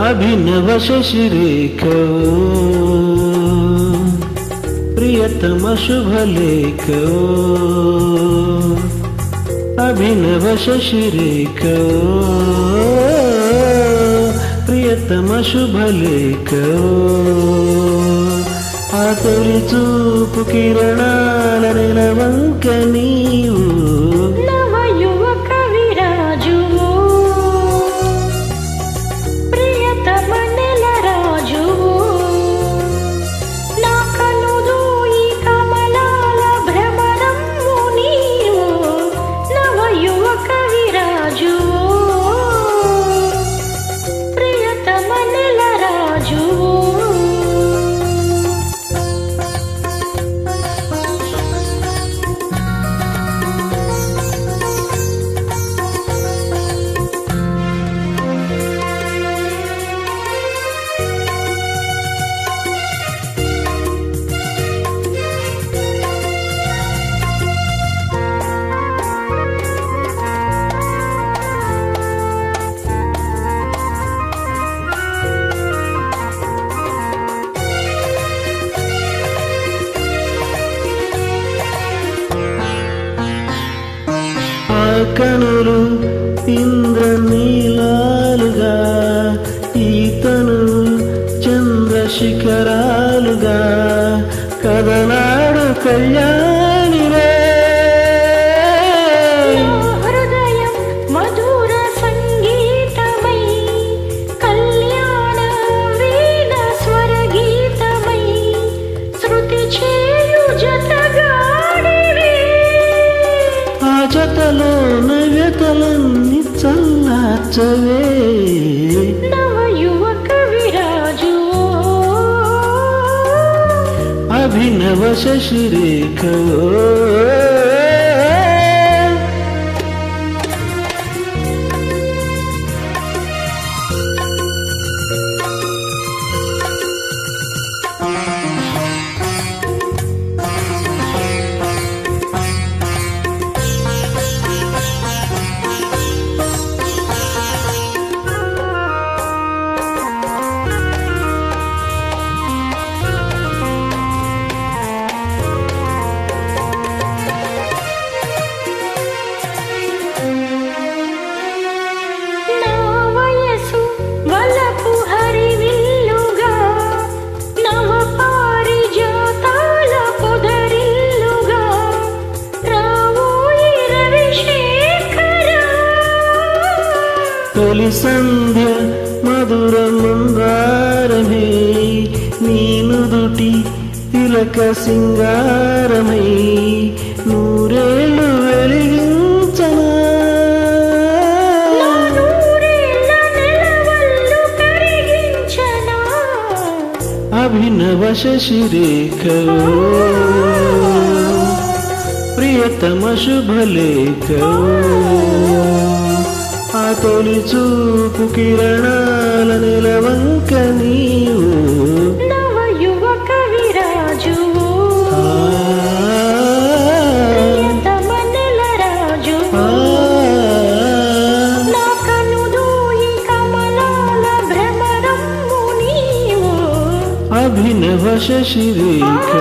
అభినవ శశిరేఖ. ప్రియతమ శుభలేఖ. అభినవ శశిరేఖ. ప్రియతమ శుభలేఖ. ఆ తొలి చూపు కిరణాల నెలవంక నీవు కనులు ఇంద్రనీలాలుగా ఈతను చంద్రశిఖరాలుగా కదనాడు కళ్యాణ నవ్యతలన్నీ చల్లార్చవే నవ యువక విరాజు. అభినవ శశిరేఖో తొలి సంధ్య మధుర మందారమే నీను దుటి తిలక సింగారమై నూరేళ్ళు వెలిగించనా. అభినవ శశిరేఖ ప్రియతమ శుభలేఖ తొలి చూపు కిరణాల నిలవంక నీవు. నవ యువక విరాజు. ఆ, ప్రియతమ నెల రాజు. ఆ, నా కనుదూయి కమలాల భ్రమరము నీవు. అభినవ శశిరేఖ.